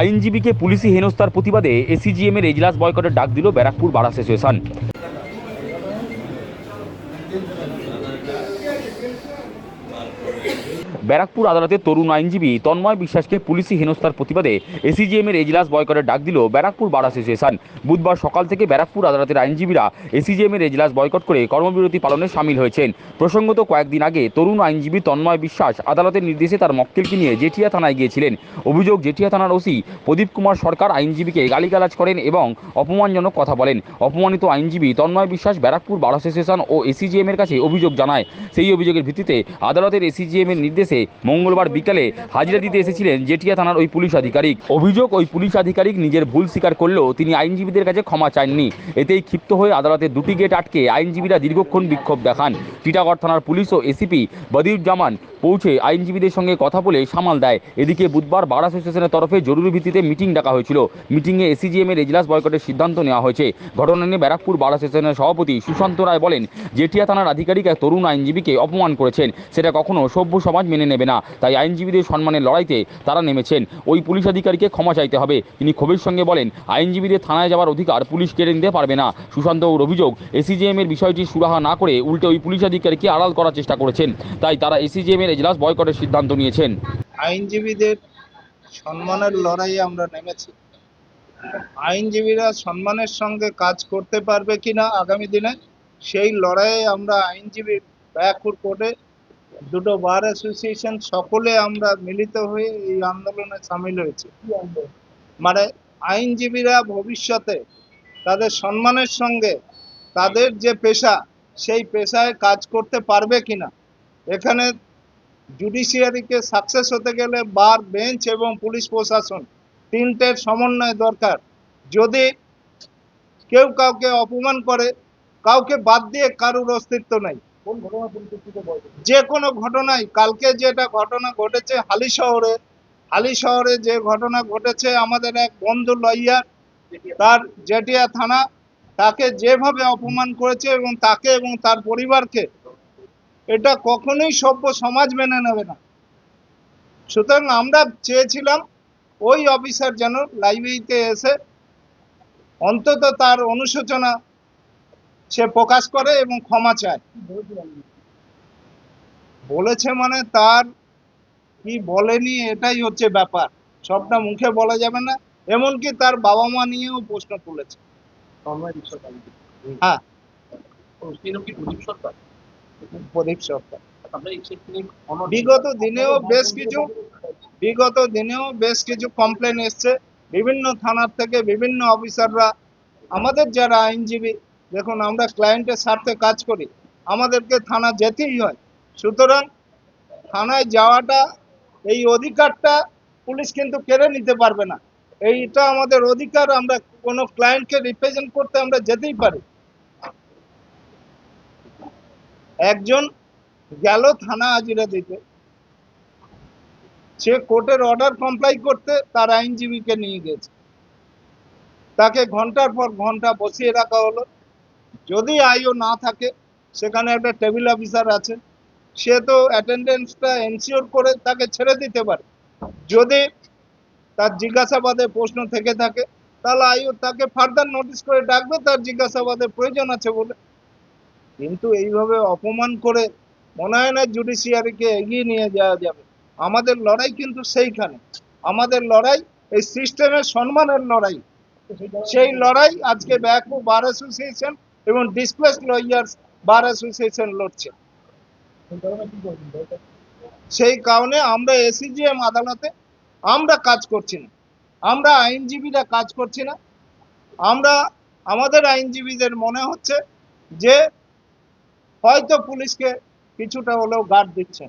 আইনজীবীকে পুলিশি হেনস্থার প্রতিবাদে এসিজিএম এর এজলাস বয়কটের ডাক দিল ব্যারাকপুর বার অ্যাসোসিয়েশন। ব্যারাকপুর আদালতের তরুণ আইনজীবী তন্ময় বিশ্বাসকে পুলিশি হেনস্থার প্রতিবাদে এসিজিএম এর এজলাস বয়কটের ডাক দিল ব্যারাকপুর বার অ্যাসোসিয়েশন। বুধবার সকাল থেকে ব্যারাকপুর আদালতের আইনজীবীরা এসিজিএম এর এজলাস বয়কট করে কর্মবিরতি পালনে সামিল হয়েছেন। প্রসঙ্গত কয়েকদিন আগে তরুণ আইনজীবী তন্ময় বিশ্বাস আদালতের নির্দেশে তার মক্কেলকে নিয়ে জেঠিয়া থানায় গিয়েছিলেন। অভিযোগ, জেঠিয়া থানার ওসি প্রদীপ কুমার সরকার আইনজীবীকে গালিগালাজ করেন এবং অপমানজনক কথা বলেন। অপমানিত আইনজীবী তন্ময় বিশ্বাস ব্যারাকপুর বার অ্যাসোসিয়েশন ও এসিজিএম এর কাছে অভিযোগ জানায়। সেই অভিযোগের ভিত্তিতে আদালতের এসিজিএম এর নির্দেশে মঙ্গলবার বিকালে হাজিরা দিতে এসেছিলেন জেঠিয়া থানার ওই পুলিশ আধিকারিক। অভিযোগ, ওই পুলিশ আধিকারিক নিজের ভুল স্বীকার করলেও তিনি আইনজীবীদের কাছে ক্ষমা চাননি। এতেই ক্ষিপ্ত হয়ে আদালতের দুটি গেট আটকে আইনজীবীরা দীর্ঘক্ষণ বিক্ষোভ দেখান। টিটাগড় থানার পুলিশ ও এসিপি বদিউজ্জামান পৌঁছে আইনজীবীদের সঙ্গে কথা বলে সামাল দেয়। এদিকে বুধবার বার অ্যাসোসিয়েশনের তরফে জরুরি ভিত্তিতে মিটিং ডাকা হয়েছিল। মিটিংয়ে এসিজিএম এর এজলাস বয়কটের সিদ্ধান্ত নেওয়া হয়েছে। ঘটনা নিয়ে ব্যারাকপুর বার অ্যাসোসিয়েশনের সভাপতি সুশান্ত রায় বলেন, জেঠিয়া থানার আধিকারিক এক তরুণ আইনজীবীকে অপমান করেছেন। সেটা কখনো সভ্য সমাজ মেনে নেবে না। তাই আইনজীবীদের সম্মানের লড়াইতে তারা নেমেছেন। ওই পুলিশ আধিকারিককে ক্ষমা চাইতে হবে। তিনি ক্ষোভের সঙ্গে বলেন, আইনজীবীদের থানায় যাওয়ার অধিকার পুলিশ কেড়ে নিতে পারবে না। সুশান্ত ওর অভিযোগ, এসিজিএম এর বিষয়টি সুরাহা না করে উল্টে ওই পুলিশ আধিকারিককে আড়াল করার চেষ্টা করেছেন। তাই তারা এসিজিএম এর এজলাস বয়কটের সিদ্ধান্ত নিয়েছেন। আইনজীবীদের সম্মানের লড়াইয়ে আমরা নেমেছি। আইনজীবীরা সম্মানের সঙ্গে কাজ করতে পারবে কিনা আগামী দিনে, সেই লড়াইয়ে আমরা আইনজীবী ব্যাকুর কোর্টে দুটো বার অ্যাসোসিয়েশন সকলে আমরা মিলিত হয়ে এই আন্দোলনে সামিল হয়েছি। মানে আইনজীবীরা ভবিষ্যতে তাদের সম্মানের সঙ্গে তাদের যে পেশা সেই পেশায় কাজ করতে পারবে কিনা? এখানে জুডিশিয়ারিকে সাকসেস হতে গেলে বার বেঞ্চ এবং পুলিশ প্রশাসন তিনটের সমন্বয় দরকার। যদি কেউ কাউকে অপমান করে কাউকে বাদ দিয়ে কারুর অস্তিত্ব নাই। যে কোনো ঘটনায় কালকে যেটা ঘটনা ঘটেছে হালি শহরে হালি শহরে যে ঘটনা ঘটেছে আমাদের এক বন্ধু লইয়ার, তার জেটিয়া থানা, তাকে যেভাবে অপমান করেছে এবং তাকে এবং তার পরিবারকে, এটা কখনোই সভ্য সমাজ মেনে নেবে না। সুতরাং আমরা চেয়েছিলাম ওই অফিসার যেন লাইব্রেরিতে এসে অন্তত তার অনুশোচনা সে প্রকাশ করে এবং ক্ষমা চায়। বলেছে মানে তার কি বলেনি এটাই হচ্ছে ব্যাপার। সবটা মুখে বলা যাবে না, এমনকি তার বাবা মা নিয়েও প্রশ্ন তুলেছে। হ্যাঁ। বিগত দিনেও বেশ কিছু, বিগত দিনেও বেশ কিছু কমপ্লেন এসছে। বিভিন্ন থানার থেকে বিভিন্ন অফিসাররা আমাদের যারা আইনজীবী দেখুন, আমরা ক্লায়েন্টের স্বার্থে কাজ করি। আমাদেরকে থানা যেতেই হয়। সুতরাং থানায় যাওয়াটা, এই অধিকারটা পুলিশ কিন্তু কেড়ে নিতে পারবে না। এইটা আমাদের অধিকার, আমরা কোনো ক্লায়েন্টকে রিপ্রেজেন্ট করতে আমরা যেতেই পারি। একজন গেল থানা হাজিরা দিতে। সে কোর্টের অর্ডার কমপ্লাই করতে তার আইনজীবীকে নিয়ে গেছে। তাকে ঘণ্টার পর ঘণ্টা বসিয়ে রাখা হলো। যদি আইও না থাকে, সেখানে একটা টেবিল অফিসার আছে, সে তো অ্যাটেন্ডেন্সটা এনশিওর করে তাকে ছেড়ে দিতে পারে। যদি তার জিজ্ঞাসাবাদে প্রশ্ন থেকে থাকে, তাহলে আইও তাকে ফার্দার নোটিশ করে ডাকবে, তার জিজ্ঞাসাবাদের প্রয়োজন আছে বলে। কিন্তু এইভাবে অপমান করে মনে হয় না জুডিশিয়ারিকে এগিয়ে নিয়ে যাওয়া যাবে। আমাদের লড়াই কিন্তু সেইখানে। আমাদের লড়াই এই সিস্টেমের সম্মানের লড়াই। সেই লড়াই আজকে ব্যাকু বার অ্যাসোসিয়েশন এবং ডিসপ্লেস লয়ার্স বার অ্যাসোসিয়েশন লড়ছে। সেই কারণে আমরা এসিজিএম আদালতে আমরা কাজ করছি না। আমরা আইনজীবীরা কাজ করছি না। আমরা, আমাদের আইনজীবীদের মনে হচ্ছে যে হয়তো পুলিশকে কিছুটা হলেও গার্ড দিচ্ছে